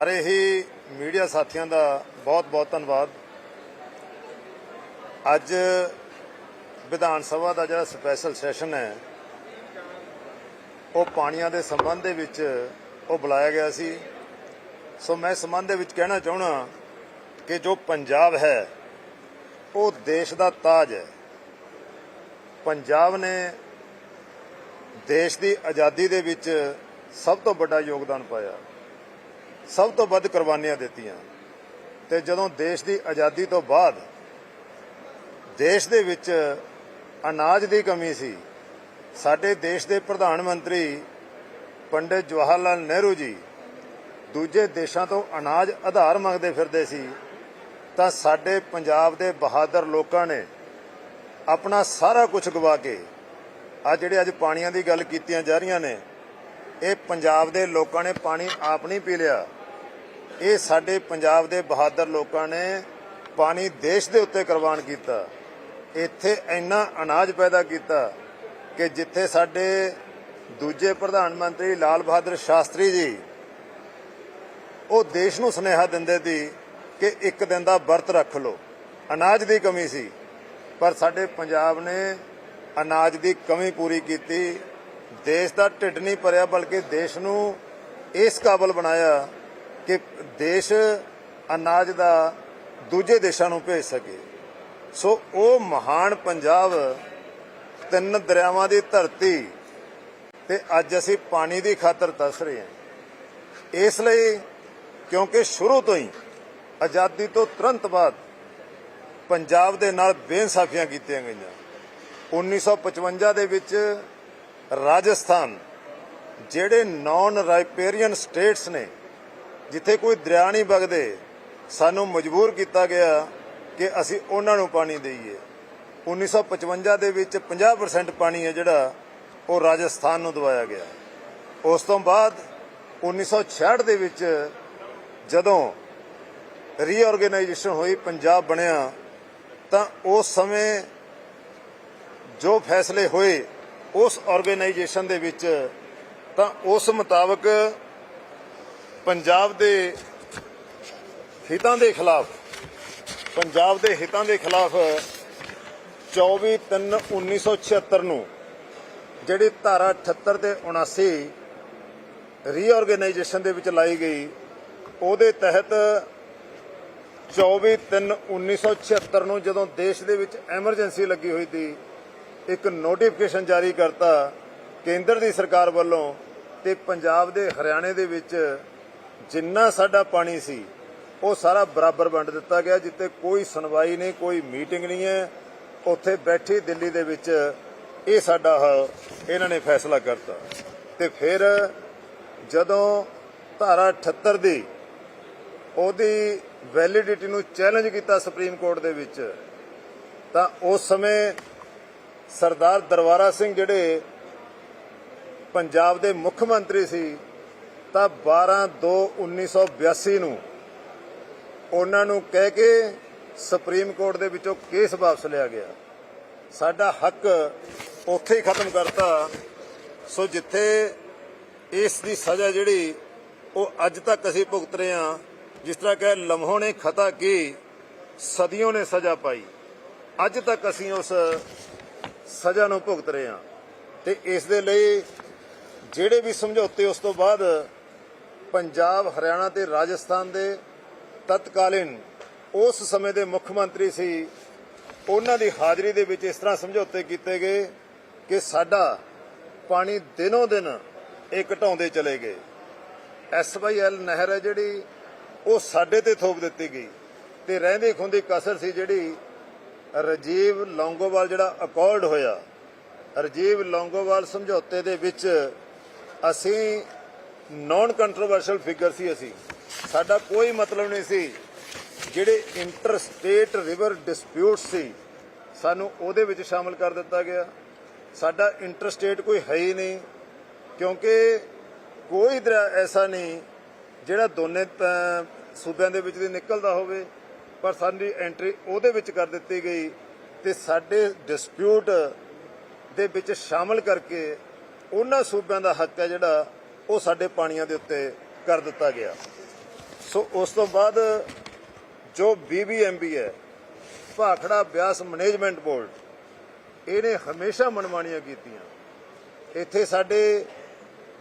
ਸਾਰੇ ਹੀ ਮੀਡੀਆ ਸਾਥੀਆਂ ਦਾ ਬਹੁਤ-ਬਹੁਤ ਧੰਨਵਾਦ। ਅੱਜ ਵਿਧਾਨ ਸਭਾ ਦਾ ਜਿਹੜਾ ਸਪੈਸ਼ਲ ਸੈਸ਼ਨ ਹੈ, ਉਹ ਪਾਣੀਆਂ ਦੇ ਸੰਬੰਧ ਦੇ ਵਿੱਚ ਉਹ ਬੁਲਾਇਆ ਗਿਆ ਸੀ। ਸੋ ਮੈਂ ਸੰਬੰਧ ਦੇ ਵਿੱਚ ਕਹਿਣਾ ਚਾਹਣਾ ਕਿ ਜੋ ਪੰਜਾਬ ਹੈ, ਉਹ ਦੇਸ਼ ਦਾ ਤਾਜ ਹੈ। ਪੰਜਾਬ ਨੇ ਦੇਸ਼ ਦੀ ਆਜ਼ਾਦੀ ਦੇ ਵਿੱਚ ਸਭ ਤੋਂ ਵੱਡਾ ਯੋਗਦਾਨ ਪਾਇਆ। ਸਭ ਤੋਂ ਵੱਧ ਕੁਰਬਾਨੀਆਂ ਦਿੱਤੀਆਂ। ਤੇ ਜਦੋਂ ਦੇਸ਼ ਦੀ ਆਜ਼ਾਦੀ ਤੋਂ ਬਾਅਦ ਦੇਸ਼ ਦੇ ਵਿੱਚ ਅਨਾਜ ਦੀ ਕਮੀ ਸੀ, ਸਾਡੇ ਦੇਸ਼ ਦੇ ਪ੍ਰਧਾਨ ਮੰਤਰੀ ਪੰਡਿਤ ਜਵਾਹਰ ਲਾਲ ਨਹਿਰੂ ਜੀ ਦੂਜੇ ਦੇਸ਼ਾਂ ਤੋਂ ਅਨਾਜ ਆਧਾਰ ਮੰਗਦੇ ਫਿਰਦੇ ਸੀ, ਤਾਂ ਸਾਡੇ ਪੰਜਾਬ ਦੇ ਬਹਾਦਰ ਲੋਕਾਂ ਨੇ ਆਪਣਾ ਸਾਰਾ ਕੁਝ ਗਵਾ ਕੇ ਆ ਜਿਹੜੇ ਅੱਜ ਪਾਣੀਆਂ ਦੀ ਗੱਲ ਕੀਤੀਆਂ ਜਾ ਰਹੀਆਂ ਨੇ, ਇਹ ਪੰਜਾਬ ਦੇ ਲੋਕਾਂ ਨੇ ਪਾਣੀ ਆਪ ਨਹੀਂ ਪੀ ਲਿਆ। ਇਹ ਸਾਡੇ ਪੰਜਾਬ ਦੇ ਬਹਾਦਰ ਲੋਕਾਂ ਨੇ ਪਾਣੀ ਦੇਸ਼ ਦੇ ਉੱਤੇ ਕੁਰਬਾਨ ਕੀਤਾ। ਇੱਥੇ ਇੰਨਾ ਅਨਾਜ ਪੈਦਾ ਕੀਤਾ ਕਿ ਜਿੱਥੇ ਸਾਡੇ ਦੂਜੇ ਪ੍ਰਧਾਨ ਮੰਤਰੀ ਲਾਲ ਬਹਾਦਰ ਸ਼ਾਸਤਰੀ ਜੀ, ਉਹ ਦੇਸ਼ ਨੂੰ ਸੁਨੇਹਾ ਦਿੰਦੇ ਸੀ ਕਿ ਇੱਕ ਦਿਨ ਦਾ ਵਰਤ ਰੱਖ ਲਓ। ਅਨਾਜ ਦੀ ਕਮੀ ਸੀ, ਪਰ ਸਾਡੇ ਪੰਜਾਬ ਨੇ ਅਨਾਜ ਦੀ ਕਮੀ ਪੂਰੀ ਕੀਤੀ। ਦੇਸ਼ ਦਾ ਢਿੱਡ ਨਹੀਂ ਭਰਿਆ, ਬਲਕਿ ਦੇਸ਼ ਨੂੰ ਇਸ ਕਾਬਲ ਬਣਾਇਆ ਕਿ ਦੇਸ਼ ਅਨਾਜ ਦਾ ਦੂਜੇ ਦੇਸ਼ਾਂ ਨੂੰ ਭੇਜ ਸਕੇ। ਸੋ ਉਹ ਮਹਾਨ ਪੰਜਾਬ ਤਿੰਨ ਦਰਿਆਵਾਂ ਦੀ ਧਰਤੀ ਤੇ ਅੱਜ ਅਸੀਂ ਪਾਣੀ ਦੀ ਖਾਤਰ ਤਰਸ ਰਹੇ ਹਾਂ। ਇਸ ਲਈ ਕਿਉਂਕਿ ਸ਼ੁਰੂ ਤੋਂ ਹੀ ਆਜ਼ਾਦੀ ਤੋਂ ਤੁਰੰਤ ਬਾਅਦ ਪੰਜਾਬ ਦੇ ਨਾਲ ਬੇਇਨਸਾਫੀਆਂ ਕੀਤੀਆਂ ਗਈਆਂ। 1955 ਦੇ ਵਿੱਚ ਰਾਜਸਥਾਨ, ਜਿਹੜੇ ਨਾਨ ਰਾਈਪੇਰੀਅਨ ਸਟੇਟਸ ਨੇ ਜਿੱਥੇ ਕੋਈ ਦਰਿਆ ਨਹੀਂ ਵਗਦੇ, ਸਾਨੂੰ ਮਜਬੂਰ ਕੀਤਾ ਗਿਆ ਕਿ ਅਸੀਂ ਉਹਨਾਂ ਨੂੰ ਪਾਣੀ ਦੇਈਏ। 1955 ਦੇ ਵਿੱਚ 50% ਪਾਣੀ ਹੈ ਜਿਹੜਾ ਉਹ ਰਾਜਸਥਾਨ ਨੂੰ ਦਵਾਇਆ ਗਿਆ। ਉਸ ਤੋਂ ਬਾਅਦ 1966 ਦੇ ਵਿੱਚ ਜਦੋਂ ਰੀਆਰਗੇਨਾਈਜੇਸ਼ਨ ਹੋਈ, ਪੰਜਾਬ ਬਣਿਆ, ਤਾਂ ਉਸ ਸਮੇਂ ਜੋ ਫੈਸਲੇ ਹੋਏ ਉਸ ਆਰਗੇਨਾਈਜੇਸ਼ਨ ਦੇ ਵਿੱਚ, ਤਾਂ ਉਸ ਮੁਤਾਬਕ ਪੰਜਾਬ ਦੇ ਹਿੱਤਾਂ ਦੇ ਖਿਲਾਫ, ਪੰਜਾਬ ਦੇ ਹਿੱਤਾਂ ਦੇ ਖਿਲਾਫ 24/3/1976 ਨੂੰ ਜਿਹੜੀ ਧਾਰਾ 78 ਤੇ 79 ਰੀਆਰਗੇਨਾਈਜੇਸ਼ਨ ਦੇ ਵਿੱਚ ਲਾਈ ਗਈ, ਉਹਦੇ ਤਹਿਤ 24/3/1976 ਨੂੰ ਜਦੋਂ ਦੇਸ਼ ਦੇ ਵਿੱਚ ਐਮਰਜੈਂਸੀ ਲੱਗੀ ਹੋਈ ਸੀ, ਇੱਕ ਨੋਟੀਫਿਕੇਸ਼ਨ ਜਾਰੀ ਕਰਤਾ ਕੇਂਦਰ ਦੀ ਸਰਕਾਰ ਵੱਲੋਂ ਤੇ ਪੰਜਾਬ ਦੇ ਹਰਿਆਣੇ ਦੇ ਵਿੱਚ ਜਿੰਨਾ ਸਾਡਾ ਪਾਣੀ ਸੀ, ਉਹ ਸਾਰਾ ਬਰਾਬਰ ਵੰਡ ਦਿੱਤਾ ਗਿਆ ਜਿੱਤੇ ਕੋਈ ਸੁਣਵਾਈ ਨਹੀਂ, ਕੋਈ ਮੀਟਿੰਗ ਨਹੀਂ ਹੈ। ਉੱਥੇ ਬੈਠੀ ਦਿੱਲੀ ਦੇ ਵਿੱਚ ਇਹ ਸਾਡਾ ਇਹਨਾਂ ਨੇ ਫੈਸਲਾ ਕਰਤਾ। ਤੇ ਫਿਰ ਜਦੋਂ ਧਾਰਾ 78 ਦੀ ਉਹਦੀ ਵੈਲਿਡਿਟੀ ਨੂੰ ਚੈਲੰਜ ਕੀਤਾ ਸੁਪਰੀਮ ਕੋਰਟ ਦੇ ਵਿੱਚ, ਤਾਂ ਉਸ ਸਮੇਂ ਸਰਦਾਰ ਦਰਬਾਰਾ ਸਿੰਘ ਜਿਹੜੇ ਪੰਜਾਬ ਦੇ ਮੁੱਖ ਮੰਤਰੀ ਸੀ ਤਾਂ 12/2/1982 ਨੂੰ ਉਹਨਾਂ ਨੂੰ ਕਹਿ ਕੇ ਸੁਪਰੀਮ ਕੋਰਟ ਦੇ ਵਿੱਚੋਂ ਕੇਸ ਵਾਪਸ ਲਿਆ ਗਿਆ। ਸਾਡਾ ਹੱਕ ਉੱਥੇ ਹੀ ਖਤਮ ਕਰਤਾ। ਸੋ ਜਿੱਥੇ ਇਸ ਦੀ ਸਜ਼ਾ ਜਿਹੜੀ ਉਹ ਅੱਜ ਤੱਕ ਅਸੀਂ ਭੁਗਤ ਰਹੇ ਹਾਂ, ਜਿਸ ਤਰ੍ਹਾਂ ਕਿ ਲਮਹੋਂ ਨੇ ਖਤਾ ਕੀ ਸਦੀਆਂ ਨੇ ਸਜ਼ਾ ਪਾਈ। ਅੱਜ ਤੱਕ ਅਸੀਂ ਉਸ ਸਜ਼ਾ ਨੂੰ ਭੁਗਤ ਰਹੇ ਹਾਂ। ਤੇ ਇਸ ਦੇ ਲਈ ਜਿਹੜੇ ਵੀ ਸਮਝੌਤੇ ਉਸ ਤੋਂ ਬਾਅਦ ਪੰਜਾਬ, ਹਰਿਆਣਾ ਤੇ ਰਾਜਸਥਾਨ ਦੇ ਤਤਕਾਲੀਨ ਉਸ ਸਮੇਂ ਦੇ ਮੁੱਖ ਮੰਤਰੀ ਸੀ। ਉਹਨਾਂ ਦੀ ਹਾਜ਼ਰੀ ਦੇ ਵਿੱਚ ਇਸ ਤਰ੍ਹਾਂ ਸਮਝੌਤੇ ਕੀਤੇ ਗਏ ਕਿ ਸਾਡਾ ਪਾਣੀ ਦਿਨੋਂ ਦਿਨ ਇਹ ਘਟਾਉਂਦੇ ਚਲੇ ਗਏ। ਐਸਵਾਈਐਲ ਨਹਿਰ ਹੈ ਜਿਹੜੀ, ਉਹ ਸਾਡੇ ਤੇ ਥੋਪ ਦਿੱਤੀ ਗਈ ਤੇ ਰਹਿੰਦੀ ਖੁੰਦੀ ਕਸਰ ਸੀ ਜਿਹੜੀ ਰਜੀਵ ਲੌਂਗੋਵਾਲ ਜਿਹੜਾ ਅਕੋਰਡ ਹੋਇਆ। ਰਜੀਵ ਲੌਂਗੋਵਾਲ ਸਮਝੌਤੇ ਦੇ ਵਿੱਚ ਅਸੀਂ ਨਾਨ ਕੰਟਰੋਵਰਸ਼ਲ ਫਿਗਰ ਸੀ ਅਸੀਂ। ਸਾਡਾ ਕੋਈ ਮਤਲਬ ਨਹੀਂ ਸੀ। ਜਿਹੜੇ ਇੰਟਰ ਸਟੇਟ ਰਿਵਰ ਡਿਸਪਿਊਟ ਸੀ, ਸਾਨੂੰ ਉਹਦੇ ਵਿੱਚ ਸ਼ਾਮਲ ਕਰ ਦਿੱਤਾ ਗਿਆ। ਸਾਡਾ ਇੰਟਰ ਸਟੇਟ ਕੋਈ ਹੈ ਹੀ ਨਹੀਂ, ਕਿਉਂਕਿ ਕੋਈ ਦਰਿਆ ਐਸਾ ਨਹੀਂ, ਜਿਹੜਾ ਦੋਨੇ ਸੂਬਿਆਂ ਦੇ ਵਿੱਚ ਦੀ ਨਿਕਲਦਾ ਹੋਵੇ, ਪਰ ਸਾਡੀ ਐਂਟਰੀ ਉਹਦੇ ਵਿੱਚ ਕਰ ਦਿੱਤੀ ਗਈ ਤੇ ਸਾਡੇ ਡਿਸਪਿਊਟ ਦੇ ਵਿੱਚ ਸ਼ਾਮਲ ਕਰਕੇ ਉਹਨਾਂ ਸੂਬਿਆਂ ਦਾ ਹੱਕ ਹੈ ਜਿਹੜਾ ਉਹ ਸਾਡੇ ਪਾਣੀਆਂ ਦੇ ਉੱਤੇ ਕਰ ਦਿੱਤਾ ਗਿਆ। ਸੋ ਉਸ ਤੋਂ ਬਾਅਦ ਜੋ ਬੀਬੀਐਮਬੀ ਹੈ, ਭਾਖੜਾ ਬਿਆਸ ਮੈਨੇਜਮੈਂਟ ਬੋਰਡ, ਇਹਨੇ ਹਮੇਸ਼ਾ ਮਨਮਾਨੀਆਂ ਕੀਤੀਆਂ। ਇੱਥੇ ਸਾਡੇ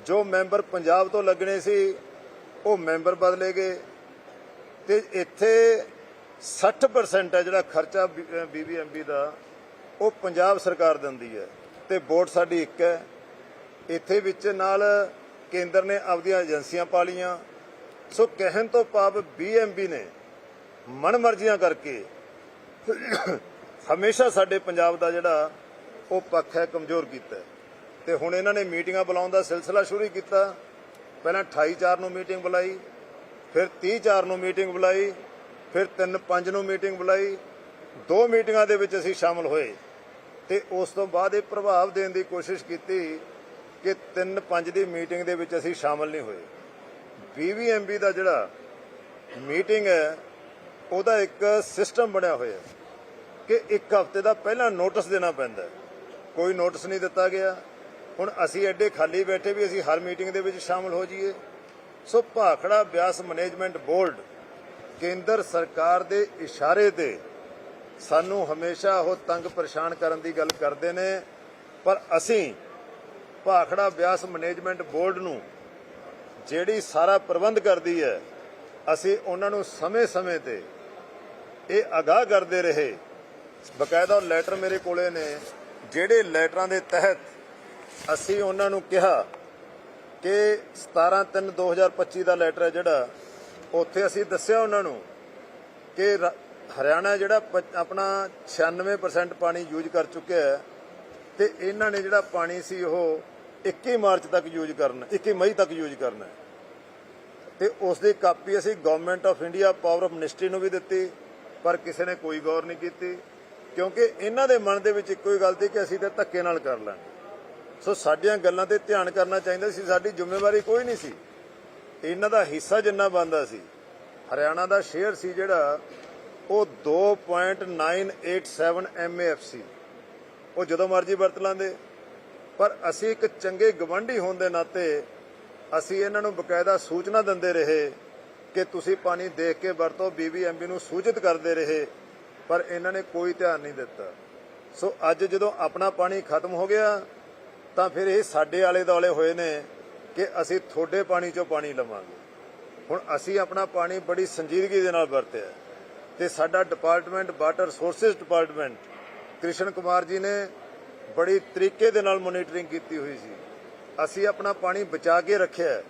ਜੋ ਮੈਂਬਰ ਪੰਜਾਬ ਤੋਂ ਲੱਗਣੇ ਸੀ, ਉਹ ਮੈਂਬਰ ਬਦਲੇ ਗਏ ਤੇ ਇੱਥੇ 60% ਹੈ ਜਿਹੜਾ ਖਰਚਾ ਬੀਬੀਐਮਬੀ ਦਾ, ਉਹ ਪੰਜਾਬ ਸਰਕਾਰ ਦਿੰਦੀ ਹੈ ਤੇ ਬੋਰਡ ਸਾਡੀ ਇੱਕ ਹੈ। ਇੱਥੇ ਵਿੱਚ ਨਾਲ ਕੇਂਦਰ ਨੇ ਆਪਦੀਆਂ ਏਜੰਸੀਆਂ ਪਾ ਲਈਆਂ ਸੋ ਕਹਿਣ ਤੋਂ ਭਾਵ ਬੀਐਮਬੀ ਨੇ ਮਨਮਰਜ਼ੀਆਂ ਕਰਕੇ ਹਮੇਸ਼ਾ ਸਾਡੇ ਪੰਜਾਬ ਦਾ ਜਿਹੜਾ ਉਹ ਪੱਖ ਹੈ ਕਮਜ਼ੋਰ ਕੀਤਾ। ਹੈ। ਤੇ ਹੁਣ ਇਹਨਾਂ ਨੇ ਮੀਟਿੰਗਾਂ ਬੁਲਾਉਣ ਦਾ ਸਿਲਸਿਲਾ ਸ਼ੁਰੂ ਕੀਤਾ। ਪਹਿਲਾਂ 28 4 ਨੂੰ ਮੀਟਿੰਗ ਬੁਲਾਈ, ਫਿਰ 30 4 ਨੂੰ ਮੀਟਿੰਗ ਬੁਲਾਈ, ਫਿਰ 3 5 ਨੂੰ ਮੀਟਿੰਗ ਬੁਲਾਈ। ਦੋ ਮੀਟਿੰਗਾਂ ਦੇ ਵਿੱਚ ਅਸੀਂ ਸ਼ਾਮਲ ਹੋਏ। ਤੇ ਉਸ ਤੋਂ ਬਾਅਦ ਇਹ ਪ੍ਰਭਾਵ ਦੇਣ ਦੀ ਕੋਸ਼ਿਸ਼ ਕੀਤੀ ਕਿ 3 5 ਦੀ ਮੀਟਿੰਗ ਦੇ ਵਿੱਚ ਅਸੀਂ ਸ਼ਾਮਲ ਨਹੀਂ ਹੋਏ। ਬੀਵੀਐਮਬੀ ਦਾ ਜਿਹੜਾ ਮੀਟਿੰਗ ਹੈ, ਉਹਦਾ ਇੱਕ ਸਿਸਟਮ ਬਣਿਆ ਹੋਇਆ ਕਿ ਇੱਕ ਹਫ਼ਤੇ ਦਾ ਪਹਿਲਾਂ ਨੋਟਿਸ ਦੇਣਾ ਪੈਂਦਾ ਕੋਈ ਨੋਟਿਸ ਨਹੀਂ ਦਿੱਤਾ ਗਿਆ। ਹੁਣ ਅਸੀਂ ਐਡੇ ਖਾਲੀ ਬੈਠੇ ਵੀ ਅਸੀਂ ਹਰ ਮੀਟਿੰਗ ਦੇ ਵਿੱਚ ਸ਼ਾਮਲ ਹੋ ਜਾਈਏ। So Bhakra Beas management board ਕੇਂਦਰ ਸਰਕਾਰ ਦੇ ਇਸ਼ਾਰੇ ਤੇ ਸਾਨੂੰ ਹਮੇਸ਼ਾ ਉਹ ਤੰਗ ਪਰੇਸ਼ਾਨ ਕਰਨ ਦੀ ਗੱਲ ਕਰਦੇ ਨੇ, ਪਰ ਅਸੀਂ ਭਾਖੜਾ ਬਿਆਸ ਮੈਨੇਜਮੈਂਟ ਬੋਰਡ ਨੂੰ ਜਿਹੜੀ ਸਾਰਾ ਪ੍ਰਬੰਧ ਕਰਦੀ ਹੈ, ਅਸੀਂ ਉਹਨਾਂ ਨੂੰ ਸਮੇਂ-ਸਮੇਂ ਤੇ ਇਹ ਅਗਾਹ ਕਰਦੇ ਰਹੇ। ਬਕਾਇਦਾ ਲੈਟਰ ਮੇਰੇ ਕੋਲੇ ਨੇ, ਜਿਹੜੇ ਲੈਟਰਾਂ ਦੇ ਤਹਿਤ ਅਸੀਂ ਉਹਨਾਂ ਨੂੰ ਕਿਹਾ ਕਿ 17/3/2025 ਦਾ ਲੈਟਰ ਹੈ ਜਿਹੜਾ, ਉੱਥੇ ਅਸੀਂ ਦੱਸਿਆ ਉਹਨਾਂ ਨੂੰ ਕਿ ਰ- ਹਰਿਆਣਾ ਜਿਹੜਾ ਪ- ਆਪਣਾ 96% ਪਾਣੀ ਯੂਜ਼ ਕਰ ਚੁੱਕਿਆ ਹੈ ਤੇ ਇਹਨਾਂ ਨੇ ਜਿਹੜਾ ਪਾਣੀ ਸੀ ਉਹ 21 ਮਾਰਚ ਤੱਕ ਯੂਜ਼ ਕਰਨਾ 21 ਮਈ ਤੱਕ ਯੂਜ਼ ਕਰਨਾ ਹੈ। ਤੇ ਉਸ ਦੀ ਕਾਪੀ ਅਸੀਂ government of India power of ministry ਨੂੰ ਵੀ ਦਿੱਤੀ, ਪਰ ਕਿਸੇ ਨੇ ਕੋਈ ਗੌਰ ਨਹੀਂ ਕੀਤੀ, ਕਿਉਂਕਿ ਇਹਨਾਂ ਦੇ ਮਨ ਦੇ ਵਿੱਚ ਇੱਕੋ ਹੀ ਗੱਲ ਸੀ ਕਿ ਅਸੀਂ ਤਾਂ ਧੱਕੇ ਨਾਲ ਕਰ ਲਾਂਗੇ। ਸੋ ਸਾਡੀਆਂ ਗੱਲਾਂ ਤੇ ਧਿਆਨ ਕਰਨਾ ਚਾਹੀਦਾ ਸੀ, ਸਾਡੀ ਜ਼ਿੰਮੇਵਾਰੀ ਕੋਈ ਨਹੀਂ ਸੀ। ਇਹਨਾਂ ਦਾ ਹਿੱਸਾ ਜਿੰਨਾ ਬੰਦਾ ਸੀ, ਹਰਿਆਣਾ ਦਾ ਸ਼ੇਅਰ ਸੀ ਜਿਹੜਾ, ਉਹ 2.987 MAF ਸੀ ਉਹ ਜਦੋਂ ਮਰਜ਼ੀ ਵਰਤ ਲਾਂਦੇ। ਪਰ ਅਸੀਂ ਇੱਕ ਚੰਗੇ ਗਵੰਡੀ ਹੋਣ ਦੇ ਨਾਤੇ ਅਸੀਂ ਇਹਨਾਂ ਨੂੰ ਬਕਾਇਦਾ ਸੂਚਨਾ ਦਿੰਦੇ ਰਹੇ ਕਿ ਤੁਸੀਂ ਪਾਣੀ ਦੇਖ ਕੇ ਵਰਤੋ ਬੀਬੀਐਮਬੀ ਨੂੰ ਸੂਚਿਤ ਕਰਦੇ ਰਹੇ, ਪਰ ਇਹਨਾਂ ਨੇ ਕੋਈ ਧਿਆਨ ਨਹੀਂ ਦਿੱਤਾ। ਸੋ ਅੱਜ ਜਦੋਂ ਆਪਣਾ ਪਾਣੀ ਖਤਮ ਹੋ ਗਿਆ, ਤਾਂ ਫਿਰ ਇਹ ਸਾਡੇ ਆਲੇ ਦੁਆਲੇ ਹੋਏ ਨੇ ਕਿ ਅਸੀਂ ਤੁਹਾਡੇ ਪਾਣੀ ਚੋਂ ਪਾਣੀ ਲਵਾਂਗੇ। ਹੁਣ ਅਸੀਂ ਆਪਣਾ ਪਾਣੀ ਬੜੀ ਸੰਜੀਦਗੀ ਦੇ ਨਾਲ ਵਰਤਿਆ ਤੇ ਸਾਡਾ department, water resources department Krishan Kumar ji ਨੇ ਬੜੀ ਤਰੀਕੇ ਦੇ ਨਾਲ ਮੋਨੀਟਰਿੰਗ ਕੀਤੀ ਹੋਈ ਸੀ। ਅਸੀਂ ਆਪਣਾ ਪਾਣੀ ਬਚਾ ਕੇ ਰੱਖਿਆ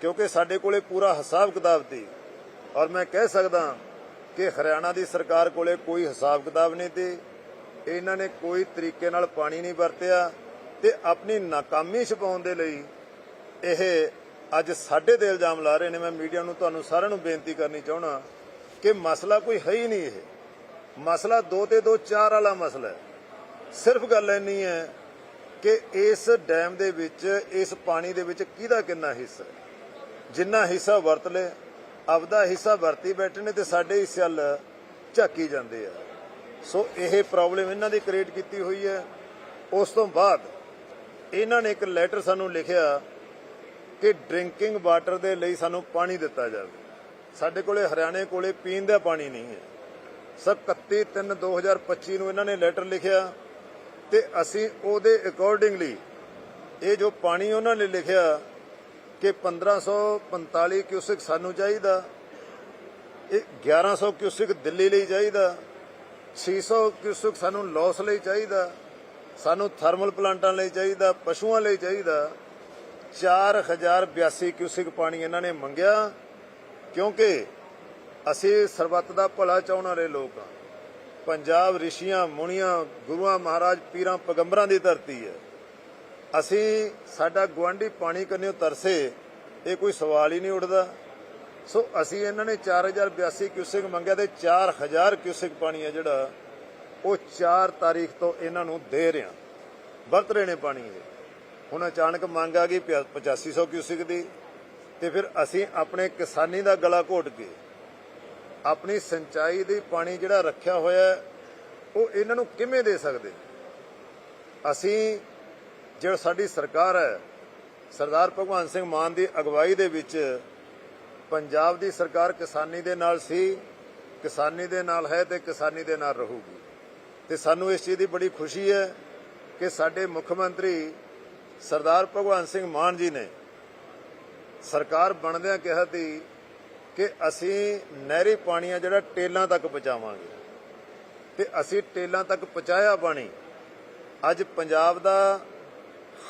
ਕਿਉਂਕਿ ਸਾਡੇ ਕੋਲੇ ਪੂਰਾ ਹਿਸਾਬ ਕਿਤਾਬ ਸੀ। ਔਰ ਮੈਂ ਕਹਿ ਸਕਦਾ ਕਿ ਹਰਿਆਣਾ ਦੀ ਸਰਕਾਰ ਕੋਲੇ ਕੋਈ ਹਿਸਾਬ ਕਿਤਾਬ ਨਹੀਂ ਸੀ। ਇਹਨਾਂ ਨੇ ਕੋਈ ਤਰੀਕੇ ਨਾਲ ਪਾਣੀ ਨਹੀਂ ਵਰਤਿਆ ਤੇ ਆਪਣੀ ਨਾਕਾਮੀ ਛਪਾਉਣ ਦੇ ਲਈ ਇਹ ਅੱਜ ਸਾਡੇ ਤੇ ਇਲਜ਼ਾਮ ਲਾ ਰਹੇ ਨੇ। ਮੈਂ ਮੀਡੀਆ ਨੂੰ ਤੁਹਾਨੂੰ ਸਾਰਿਆਂ ਨੂੰ ਬੇਨਤੀ ਕਰਨੀ ਚਾਹਣਾ ਕਿ ਮਸਲਾ ਕੋਈ ਹੈ ਹੀ ਨਹੀਂ ਇਹ। ਮਸਲਾ ਦੋ ਤੇ ਦੋ, ਚਾਰ ਵਾਲਾ ਮਸਲਾ ਹੈ। ਸਿਰਫ ਗੱਲ ਇੰਨੀ ਹੈ ਕਿ ਇਸ ਡੈਮ ਦੇ ਵਿੱਚ, ਇਸ ਪਾਣੀ ਦੇ ਵਿੱਚ ਕਿਹਦਾ ਕਿੰਨਾ ਹਿੱਸਾ ਹੈ? ਜਿੰਨਾ ਹਿੱਸਾ ਵਰਤ ਲੈ ਆਪਦਾ ਹਿੱਸਾ ਵਰਤੀ ਬੈਠੇ ਨੇ ਤੇ ਸਾਡੇ ਹਿੱਸੇ ਵੱਲ ਝਾਕੀ ਜਾਂਦੇ ਆ। ਸੋ ਇਹ ਪ੍ਰੋਬਲਮ ਇਹਨਾਂ ਦੀ ਕ੍ਰੀਏਟ ਕੀਤੀ ਹੋਈ ਹੈ। ਉਸ ਤੋਂ ਬਾਅਦ ਇਹਨਾਂ ਨੇ ਇੱਕ ਲੈਟਰ ਸਾਨੂੰ ਲਿਖਿਆ ਕਿ ਡਰਿੰਕਿੰਗ ਵਾਟਰ ਦੇ ਲਈ ਸਾਨੂੰ ਪਾਣੀ ਦਿੱਤਾ ਜਾਵੇ। ਸਾਡੇ ਕੋਲੇ, ਹਰਿਆਣੇ ਕੋਲੇ ਪੀਣ ਦਾ ਪਾਣੀ ਨਹੀਂ ਹੈ। ਸਰ 31 3 2025 ਨੂੰ ਇਹਨਾਂ ਨੇ ਲੈਟਰ ਲਿਖਿਆ। ਤੇ ਅਸੀਂ ਉਹਦੇ ਅਕੋਰਡਿੰਗਲੀ ਇਹ ਜੋ ਪਾਣੀ ਉਹਨਾਂ ਨੇ ਲਿਖਿਆ ਕਿ 1545 ਕਿਊਸਿਕ ਸਾਨੂੰ ਚਾਹੀਦਾ, ਇਹ 1100 ਕਿਊਸਿਕ ਦਿੱਲੀ ਲਈ ਚਾਹੀਦਾ 600 ਕਿਊਸਿਕ ਸਾਨੂੰ ਲਾਸ ਲਈ ਚਾਹੀਦਾ, ਸਾਨੂੰ ਥਰਮਲ ਪਲਾਂਟਾਂ ਲਈ ਚਾਹੀਦਾ, ਪਸ਼ੂਆਂ ਲਈ ਚਾਹੀਦਾ 4082 ਕਿਊਸਿਕ ਪਾਣੀ ਇਹਨਾਂ ਨੇ ਮੰਗਿਆ ਕਿਉਂਕਿ ਅਸੀਂ ਸਰਬੱਤ ਦਾ ਭਲਾ ਚਾਹੁਣ ਵਾਲੇ ਲੋਕ ਹਾਂ। ਪੰਜਾਬ ਰਿਸ਼ੀਆਂ, ਮੁਨੀਆਂ, ਗੁਰੂਆਂ, ਮਹਾਰਾਜ, ਪੀਰਾਂ, ਪੈਗੰਬਰਾਂ ਦੀ ਧਰਤੀ ਹੈ। ਅਸੀਂ ਸਾਡਾ ਗਵਾਂਢੀ ਪਾਣੀ ਕੰਨਿਓ ਤਰਸੇ, ਇਹ ਕੋਈ ਸਵਾਲ ਹੀ ਨਹੀਂ ਉੱਠਦਾ। ਸੋ ਅਸੀਂ ਇਹਨਾਂ ਨੇ 4082 ਕਿਊਸਿਕ ਮੰਗਿਆ ਤੇ 4000 ਕਿਊਸਿਕ ਪਾਣੀ ਹੈ ਜਿਹੜਾ, ਉਹ 4 ਤਾਰੀਖ ਤੋਂ ਇਹਨਾਂ ਨੂੰ ਦੇ ਰਿਆਂ ਵਰਤ ਰਹੇ ਨੇ ਪਾਣੀ ਇਹ। ਹੁਣ ਅਚਾਨਕ ਮੰਗ ਆ ਗਈ 8500 ਕਿਊਸਿਕ ਦੀ, ਤੇ ਫਿਰ ਅਸੀਂ ਆਪਣੇ ਕਿਸਾਨੀ ਦਾ ਗਲਾ ਘੋਟ ਕੇ ਆਪਣੀ ਸਿੰਚਾਈ ਦੀ ਪਾਣੀ ਜਿਹੜਾ ਰੱਖਿਆ ਹੋਇਆ ਉਹ ਇਹਨਾਂ ਨੂੰ ਕਿਵੇਂ ਦੇ ਸਕਦੇ? ਅਸੀਂ ਜਿਹੜਾ ਸਾਡੀ ਸਰਕਾਰ ਹੈ, ਸਰਦਾਰ ਭਗਵੰਤ ਸਿੰਘ ਮਾਨ ਦੀ ਅਗਵਾਈ ਦੇ ਵਿੱਚ ਪੰਜਾਬ ਦੀ ਸਰਕਾਰ ਕਿਸਾਨੀ ਦੇ ਨਾਲ ਸੀ, ਕਿਸਾਨੀ ਦੇ ਨਾਲ ਹੈ ਤੇ ਕਿਸਾਨੀ ਦੇ ਨਾਲ ਰਹੂਗੀ। ਤੇ ਸਾਨੂੰ ਇਸ ਚੀਜ਼ ਦੀ ਬੜੀ ਖੁਸ਼ੀ ਹੈ ਕਿ ਸਾਡੇ ਮੁੱਖ ਮੰਤਰੀ ਸਰਦਾਰ ਭਗਵੰਤ ਸਿੰਘ ਮਾਨ ਜੀ ਨੇ ਸਰਕਾਰ ਬਣਦਿਆਂ ਕਿਹਾ ਸੀ ਕਿ ਅਸੀਂ ਨਹਿਰੀ ਪਾਣੀ ਆ ਜਿਹੜਾ ਟੇਲਾਂ ਤੱਕ ਪਹੁੰਚਾਵਾਂਗੇ। ਤੇ ਅਸੀਂ ਟੇਲਾਂ ਤੱਕ ਪਹੁੰਚਾਇਆ ਪਾਣੀ ਅੱਜ ਪੰਜਾਬ ਦਾ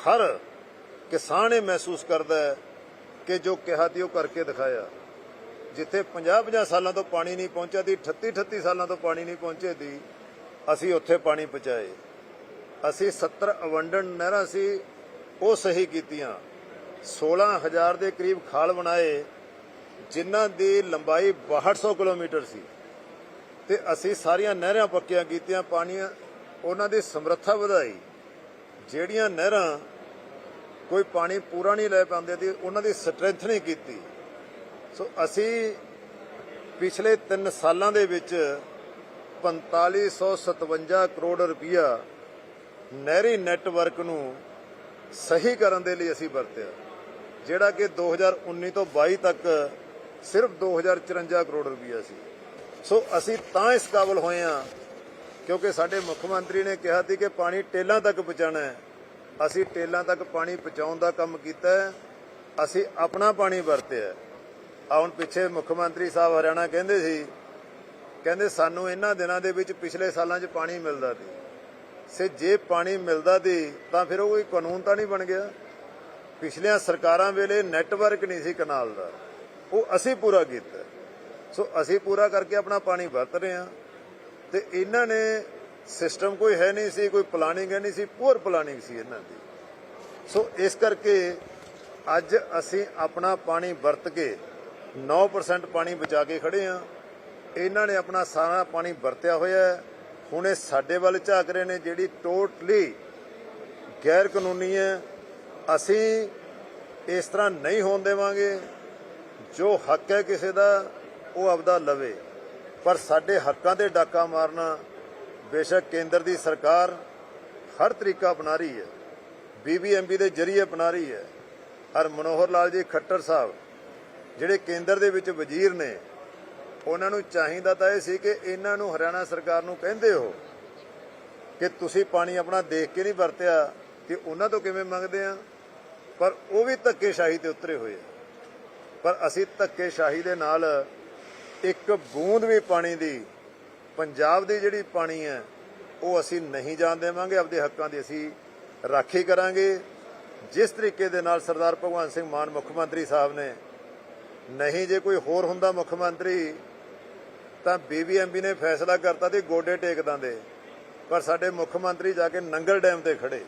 ਹਰ ਕਿਸਾਨ ਇਹ ਮਹਿਸੂਸ ਕਰਦਾ ਹੈ ਕਿ ਜੋ ਕਿਹਾ ਤੀ ਉਹ ਕਰਕੇ ਦਿਖਾਇਆ। ਜਿੱਥੇ 50-50 ਸਾਲਾਂ ਤੋਂ ਪਾਣੀ ਨਹੀਂ ਪਹੁੰਚਿਆ ਦੀ 38-38 ਸਾਲਾਂ ਤੋਂ ਪਾਣੀ ਨਹੀਂ ਪਹੁੰਚੇ ਦੀ ਅਸੀਂ ਉੱਥੇ ਪਾਣੀ ਪਹੁੰਚਾਏ। ਅਸੀਂ 70 ਅਵੰਡਨ ਨਹਿਰਾਂ ਸੀ, ਉਹ ਸਹੀ ਕੀਤੀਆਂ। 16000 ਦੇ ਕਰੀਬ ਖਾਲ ਬਣਾਏ ਜਿਨ੍ਹਾਂ ਦੀ ਲੰਬਾਈ 6200 ਕਿਲੋਮੀਟਰ ਸੀ ਤੇ ਅਸੀਂ ਸਾਰੀਆਂ ਨਹਿਰਾਂ ਪੱਕੀਆਂ ਕੀਤੀਆਂ, ਪਾਣੀਆਂ, ਉਹਨਾਂ ਦੀ ਸਮਰੱਥਾ ਵਧਾਈ। ਜਿਹੜੀਆਂ ਨਹਿਰਾਂ ਕੋਈ ਪਾਣੀ ਪੂਰਾ ਨਹੀਂ ਲੈ ਪਾਉਂਦੇ ਤੇ ਉਹਨਾਂ ਦੀ ਸਟਰੈਂਥ ਨਹੀਂ ਕੀਤੀ। ਸੋ ਅਸੀਂ ਪਿਛਲੇ 3 ਸਾਲਾਂ ਦੇ ਵਿੱਚ 4557 ਕਰੋੜ ਰੁਪਇਆ ਨਹਿਰੀ ਨੈਟਵਰਕ ਨੂੰ ਸਹੀ ਕਰਨ ਦੇ ਲਈ ਅਸੀਂ ਵਰਤਿਆ, ਜਿਹੜਾ ਕਿ 2019 ਤੋਂ 22 ਤੱਕ ਸਿਰਫ 2054 ਕਰੋੜ ਰੁਪਈਆ ਸੀ। ਸੋ ਅਸੀਂ ਤਾਂ ਇਸ ਕਾਬਲ ਹੋਏ ਆ ਕਿਉਂਕਿ ਸਾਡੇ ਮੁੱਖ ਮੰਤਰੀ ਨੇ ਕਿਹਾ ਸੀ ਕਿ ਪਾਣੀ ਟੇਲਾਂ ਤੱਕ ਪਹੁੰਚਾਉਣਾ ਹੈ। ਅਸੀਂ ਟੇਲਾਂ ਤੱਕ ਪਾਣੀ ਪਹੁੰਚਾਉਣ ਦਾ ਕੰਮ ਕੀਤਾ ਹੈ। ਅਸੀਂ ਆਪਣਾ ਪਾਣੀ ਵਰਤਿਆ ਆ ਹੁਣ ਪਿੱਛੇ ਮੁੱਖ ਮੰਤਰੀ ਸਾਹਿਬ ਹਰਿਆਣਾ ਕਹਿੰਦੇ ਸੀ, ਕਹਿੰਦੇ ਸਾਨੂੰ ਇਹਨਾਂ ਦਿਨਾਂ ਦੇ ਵਿੱਚ ਪਿਛਲੇ ਸਾਲਾਂ 'ਚ ਪਾਣੀ ਮਿਲਦਾ ਸੀ। ਸੇ ਜੇ ਪਾਣੀ ਮਿਲਦਾ ਸੀ, ਤਾਂ ਫਿਰ ਉਹ ਕੋਈ ਕਾਨੂੰਨ ਤਾਂ ਨਹੀਂ ਬਣ ਗਿਆ। ਪਿਛਲੀਆਂ ਸਰਕਾਰਾਂ ਵੇਲੇ ਨੈਟਵਰਕ ਨਹੀਂ ਸੀ ਕਨਾਲ ਦਾ। ਉਹ ਅਸੀਂ ਪੂਰਾ ਕੀਤਾ। ਸੋ ਅਸੀਂ ਪੂਰਾ ਕਰਕੇ ਆਪਣਾ ਪਾਣੀ ਵਰਤ ਰਹੇ ਹਾਂ। ਤੇ ਇਹਨਾਂ ਨੇ ਸਿਸਟਮ ਕੋਈ ਹੈ ਨਹੀਂ ਸੀ, ਕੋਈ ਪਲਾਨਿੰਗ ਹੈ ਨਹੀਂ ਸੀ ਪੂਰ ਪਲਾਨਿੰਗ ਸੀ ਇਹਨਾਂ ਦੀ। ਸੋ ਇਸ ਕਰਕੇ ਅੱਜ ਅਸੀਂ ਆਪਣਾ ਪਾਣੀ ਵਰਤ ਕੇ 9% ਪਾਣੀ ਬਚਾ ਕੇ ਖੜੇ ਹਾਂ। ਇਹਨਾਂ ਨੇ ਆਪਣਾ ਸਾਰਾ ਪਾਣੀ ਵਰਤਿਆ ਹੋਇਆ ਹੁਣ ਇਹ ਸਾਡੇ ਵੱਲ ਝਾਕ ਰਹੇ ਨੇ, ਜਿਹੜੀ ਟੋਟਲੀ ਗੈਰ ਕਾਨੂੰਨੀ ਹੈ। ਅਸੀਂ ਇਸ ਤਰ੍ਹਾਂ ਨਹੀਂ ਹੋਣ ਦੇਵਾਂਗੇ। ਜੋ ਹੱਕ ਹੈ ਕਿਸੇ ਦਾ, ਉਹ ਆਪਦਾ ਲਵੇ। ਪਰ ਸਾਡੇ ਹੱਕਾਂ ਤੇ ਡਾਕਾ ਮਾਰਨਾ ਬੇਸ਼ੱਕ ਕੇਂਦਰ ਦੀ ਸਰਕਾਰ ਹਰ ਤਰੀਕਾ ਅਪਣਾ ਰਹੀ ਹੈ। ਬੀਬੀਐਮਬੀ ਦੇ ਜਰੀਏ ਅਪਣਾ ਰਹੀ ਹੈ। ਹਰ ਮਨੋਹਰ ਲਾਲ ਜੀ ਖੱਟਰ ਸਾਹਿਬ, ਜਿਹੜੇ ਕੇਂਦਰ ਦੇ ਵਿੱਚ ਵਜ਼ੀਰ ਨੇ, ਉਹਨਾਂ ਨੂੰ ਚਾਹੀਦਾ ਤਾਂ ਇਹ ਸੀ ਕਿ ਇਹਨਾਂ ਨੂੰ ਹਰਿਆਣਾ ਸਰਕਾਰ ਨੂੰ ਕਹਿੰਦੇ ਹੋ ਕਿ ਤੁਸੀਂ ਪਾਣੀ ਆਪਣਾ ਦੇਖ ਕੇ ਨਹੀਂ ਵਰਤਿਆ, ਕਿ ਉਹਨਾਂ ਤੋਂ ਕਿਵੇਂ ਮੰਗਦੇ ਆ। ਪਰ ਉਹ ਵੀ ਧੱਕੇਸ਼ਾਹੀ ਤੇ ਉਤਰੇ ਹੋਏ ਆ। ਪਰ ਅਸੀਂ ਧੱਕੇਸ਼ਾਹੀ ਦੇ ਨਾਲ ਇੱਕ ਬੂੰਦ ਵੀ ਪਾਣੀ ਦੀ, ਪੰਜਾਬ ਦੀ ਜਿਹੜੀ ਪਾਣੀ ਹੈ, ਉਹ ਅਸੀਂ ਨਹੀਂ ਜਾਣ ਦੇਵਾਂਗੇ। ਆਪਦੇ ਹੱਕਾਂ ਦੀ ਅਸੀਂ ਰਾਖੀ ਕਰਾਂਗੇ। ਜਿਸ ਤਰੀਕੇ ਦੇ ਨਾਲ ਸਰਦਾਰ ਭਗਵੰਤ ਸਿੰਘ ਮਾਨ ਮੁੱਖ ਮੰਤਰੀ ਸਾਹਿਬ ਨੇ ਨਹੀਂ ਜੇ ਕੋਈ ਹੋਰ ਹੁੰਦਾ ਮੁੱਖ ਮੰਤਰੀ, ਤਾਂ ਬੀਬੀਐਮਬੀ ਨੇ ਫੈਸਲਾ ਕਰਤਾ ਤੇ ਗੋਡੇ ਟੇਕ ਦਿੰਦੇ। ਪਰ ਸਾਡੇ ਮੁੱਖ ਮੰਤਰੀ ਜਾ ਕੇ ਨੰਗਲ ਡੈਮ ਤੇ ਖੜੇ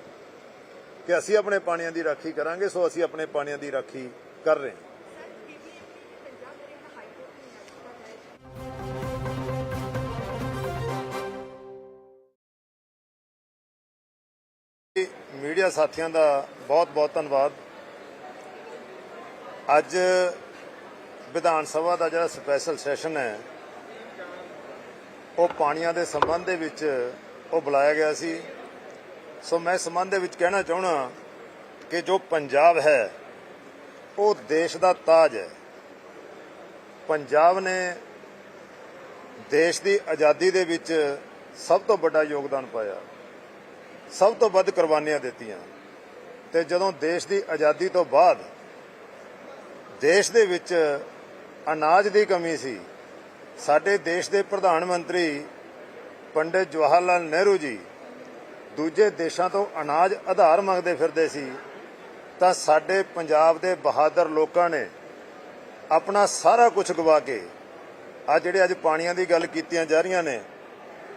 ਕਿ ਅਸੀਂ ਆਪਣੇ ਪਾਣੀਆਂ ਦੀ ਰਾਖੀ ਕਰਾਂਗੇ, ਸੋ ਅਸੀਂ ਆਪਣੇ ਪਾਣੀਆਂ ਦੀ ਰਾਖੀ ਕਰ ਰਹੇ ਹਾਂ। ਮੀਡੀਆ ਸਾਥੀਆਂ ਦਾ ਬਹੁਤ-ਬਹੁਤ ਧੰਨਵਾਦ। ਅੱਜ ਵਿਧਾਨ ਸਭਾ ਦਾ ਜਿਹੜਾ ਸਪੈਸ਼ਲ ਸੈਸ਼ਨ ਹੈ, ਉਹ ਪਾਣੀਆਂ ਦੇ ਸੰਬੰਧ ਦੇ ਵਿੱਚ ਉਹ ਬੁਲਾਇਆ ਗਿਆ ਸੀ। ਸੋ ਮੈਂ ਸੰਬੰਧ ਦੇ ਵਿੱਚ ਕਹਿਣਾ ਚਾਹਣਾ ਕਿ ਜੋ ਪੰਜਾਬ ਹੈ, ਉਹ ਦੇਸ਼ ਦਾ ਤਾਜ ਹੈ। ਪੰਜਾਬ ਨੇ ਦੇਸ਼ ਦੀ ਆਜ਼ਾਦੀ ਦੇ ਵਿੱਚ ਸਭ ਤੋਂ ਵੱਡਾ ਯੋਗਦਾਨ ਪਾਇਆ। ਸਭ ਤੋਂ ਵੱਧ ਕੁਰਬਾਨੀਆਂ ਦਿੱਤੀਆਂ। ਤੇ ਜਦੋਂ ਦੇਸ਼ ਦੀ ਆਜ਼ਾਦੀ ਤੋਂ ਬਾਅਦ ਦੇਸ਼ ਦੇ ਵਿੱਚ ਅਨਾਜ ਦੀ ਕਮੀ ਸੀ, ਸਾਡੇ ਦੇਸ਼ ਦੇ ਪ੍ਰਧਾਨ ਮੰਤਰੀ ਪੰਡਿਤ ਜਵਾਹਰ ਲਾਲ ਨਹਿਰੂ ਜੀ ਦੂਜੇ ਦੇਸ਼ਾਂ ਤੋਂ ਅਨਾਜ ਆਧਾਰ ਮੰਗਦੇ ਫਿਰਦੇ ਸੀ, ਤਾਂ ਸਾਡੇ ਪੰਜਾਬ ਦੇ ਬਹਾਦਰ ਲੋਕਾਂ ਨੇ ਆਪਣਾ ਸਾਰਾ ਕੁਝ ਗਵਾ ਕੇ, ਆ ਜਿਹੜੇ ਅੱਜ ਪਾਣੀਆਂ ਦੀ ਗੱਲ ਕੀਤੀਆਂ ਜਾ ਰਹੀਆਂ ਨੇ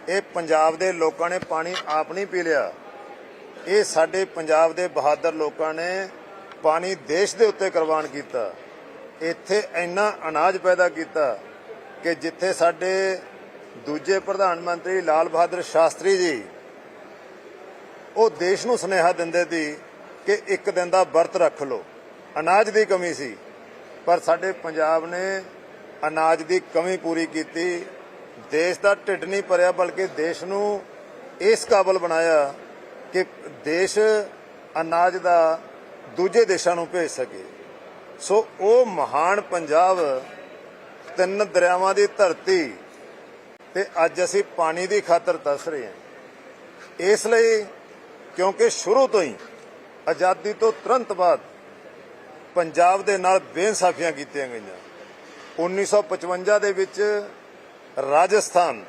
ਇਹ ਪੰਜਾਬ ਦੇ ਲੋਕਾਂ ਨੇ ਪਾਣੀ ਆਪ ਨਹੀਂ ਪੀ ਲਿਆ। ਇਹ ਸਾਡੇ ਪੰਜਾਬ ਦੇ ਬਹਾਦਰ ਲੋਕਾਂ ਨੇ ਪਾਣੀ ਦੇਸ਼ ਦੇ ਉੱਤੇ ਕੁਰਬਾਨ ਕੀਤਾ। ਇੱਥੇ ਇੰਨਾ ਅਨਾਜ ਪੈਦਾ ਕੀਤਾ ਕਿ ਜਿੱਥੇ ਸਾਡੇ ਦੂਜੇ ਪ੍ਰਧਾਨ ਮੰਤਰੀ ਲਾਲ ਬਹਾਦਰ ਸ਼ਾਸਤਰੀ ਜੀ, ਉਹ ਦੇਸ਼ ਨੂੰ ਸੁਨੇਹਾ ਦਿੰਦੇ ਸੀ ਕਿ ਇੱਕ ਦਿਨ ਦਾ ਵਰਤ ਰੱਖ ਲਓ। ਅਨਾਜ ਦੀ ਕਮੀ ਸੀ, ਪਰ ਸਾਡੇ ਪੰਜਾਬ ਨੇ ਅਨਾਜ ਦੀ ਕਮੀ ਪੂਰੀ ਕੀਤੀ। ਦੇਸ਼ ਦਾ ਢਿੱਡ ਨਹੀਂ ਭਰਿਆ, ਬਲਕਿ ਦੇਸ਼ ਨੂੰ ਇਸ ਕਾਬਲ ਬਣਾਇਆ ਕਿ ਦੇਸ਼ ਅਨਾਜ ਦਾ ਦੂਜੇ ਦੇਸ਼ਾਂ ਨੂੰ ਭੇਜ ਸਕੇ। ਸੋ ਉਹ ਮਹਾਨ ਪੰਜਾਬ ਤਿੰਨ ਦਰਿਆਵਾਂ ਦੀ ਧਰਤੀ ਤੇ ਅੱਜ ਅਸੀਂ ਪਾਣੀ ਦੀ ਖਾਤਰ ਤਰਸ ਰਹੇ ਹਾਂ। ਇਸ ਲਈ ਕਿਉਂਕਿ ਸ਼ੁਰੂ ਤੋਂ ਹੀ ਆਜ਼ਾਦੀ ਤੋਂ ਤੁਰੰਤ ਬਾਅਦ ਪੰਜਾਬ ਦੇ ਨਾਲ ਬੇਇਨਸਾਫੀਆਂ ਕੀਤੀਆਂ ਗਈਆਂ। 1955 ਦੇ ਵਿੱਚ ਰਾਜਸਥਾਨ,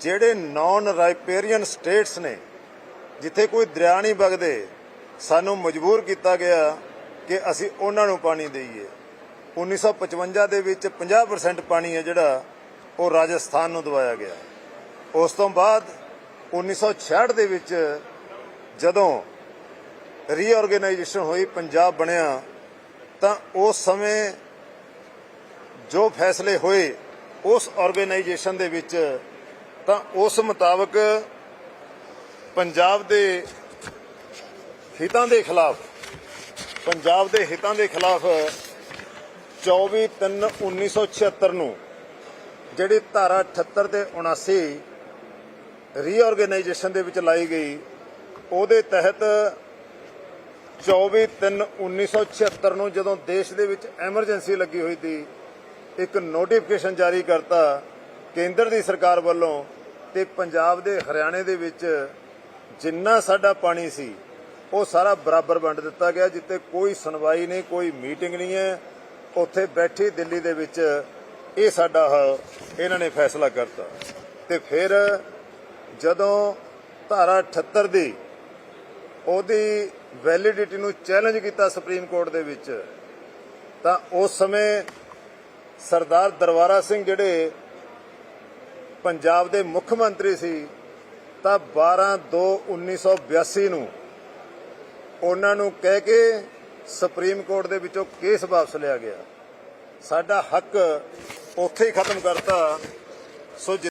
ਜਿਹੜੇ ਨਾਨ ਰਾਈਪੇਰੀਅਨ ਸਟੇਟਸ ਨੇ, ਜਿੱਥੇ ਕੋਈ ਦਰਿਆ ਨਹੀਂ ਵਗਦੇ, ਸਾਨੂੰ ਮਜਬੂਰ ਕੀਤਾ ਗਿਆ ਕਿ ਅਸੀਂ ਉਹਨਾਂ ਨੂੰ ਪਾਣੀ ਦੇਈਏ। 1955 ਦੇ ਵਿੱਚ 50% ਪਾਣੀ ਹੈ ਜਿਹੜਾ ਉਹ ਰਾਜਸਥਾਨ ਨੂੰ ਦਵਾਇਆ ਗਿਆ। ਉਸ ਤੋਂ ਬਾਅਦ 1966 ਦੇ ਵਿੱਚ ਜਦੋਂ ਰੀਆਰਗੇਨਾਈਜੇਸ਼ਨ ਹੋਈ, ਪੰਜਾਬ ਬਣਿਆ, ਤਾਂ ਉਸ ਸਮੇਂ ਜੋ ਫੈਸਲੇ ਹੋਏ ਉਸ ਆਰਗੇਨਾਈਜੇਸ਼ਨ ਦੇ ਵਿੱਚ, ਤਾਂ ਉਸ ਮੁਤਾਬਕ ਪੰਜਾਬ ਦੇ ਹਿੱਤਾਂ ਦੇ ਖਿਲਾਫ, ਪੰਜਾਬ ਦੇ ਹਿੱਤਾਂ ਦੇ ਖਿਲਾਫ 24/3/1976 ਨੂੰ ਜਿਹੜੀ ਧਾਰਾ 78 ਤੇ 79 ਰੀਆਰਗੇਨਾਈਜੇਸ਼ਨ ਦੇ ਵਿੱਚ ਲਾਈ ਗਈ, ਉਹਦੇ ਤਹਿਤ 24/3/1976 ਨੂੰ ਜਦੋਂ ਦੇਸ਼ ਦੇ ਵਿੱਚ ਐਮਰਜੈਂਸੀ ਲੱਗੀ ਹੋਈ ਸੀ ਇੱਕ ਨੋਟੀਫਿਕੇਸ਼ਨ ਜਾਰੀ ਕਰਤਾ ਕੇਂਦਰ ਦੀ ਸਰਕਾਰ ਵੱਲੋਂ ਤੇ ਪੰਜਾਬ ਦੇ ਹਰਿਆਣੇ ਦੇ ਵਿੱਚ ਜਿੰਨਾ ਸਾਡਾ ਪਾਣੀ ਸੀ, ਉਹ ਸਾਰਾ ਬਰਾਬਰ ਵੰਡ ਦਿੱਤਾ ਗਿਆ ਜਿੱਤੇ ਕੋਈ ਸੁਣਵਾਈ ਨਹੀਂ, ਕੋਈ ਮੀਟਿੰਗ ਨਹੀਂ ਹੈ। ਉੱਥੇ ਬੈਠੀ ਦਿੱਲੀ ਦੇ ਵਿੱਚ ਇਹ ਸਾਡਾ ਇਹਨਾਂ ਨੇ ਫੈਸਲਾ ਕਰਤਾ। ਤੇ ਫਿਰ ਜਦੋਂ ਧਾਰਾ 78 ਦੀ ਉਹਦੀ ਵੈਲਿਡਿਟੀ ਨੂੰ ਚੈਲੰਜ ਕੀਤਾ ਸੁਪਰੀਮ ਕੋਰਟ ਦੇ ਵਿੱਚ, ਤਾਂ ਉਸ ਸਮੇਂ ਸਰਦਾਰ ਦਰਬਾਰਾ ਸਿੰਘ ਜਿਹੜੇ ਪੰਜਾਬ ਦੇ ਮੁੱਖ ਮੰਤਰੀ ਸੀ, ਤਾਂ 12 2 1982 ਨੂੰ ਉਹਨਾਂ ਨੂੰ ਕਹਿ ਕੇ ਸੁਪਰੀਮ ਕੋਰਟ ਦੇ ਵਿੱਚੋਂ ਕੇਸ ਵਾਪਸ ਲਿਆ ਗਿਆ। ਸਾਡਾ ਹੱਕ ਉੱਥੇ ਹੀ ਖਤਮ ਕਰਤਾ। ਸੋ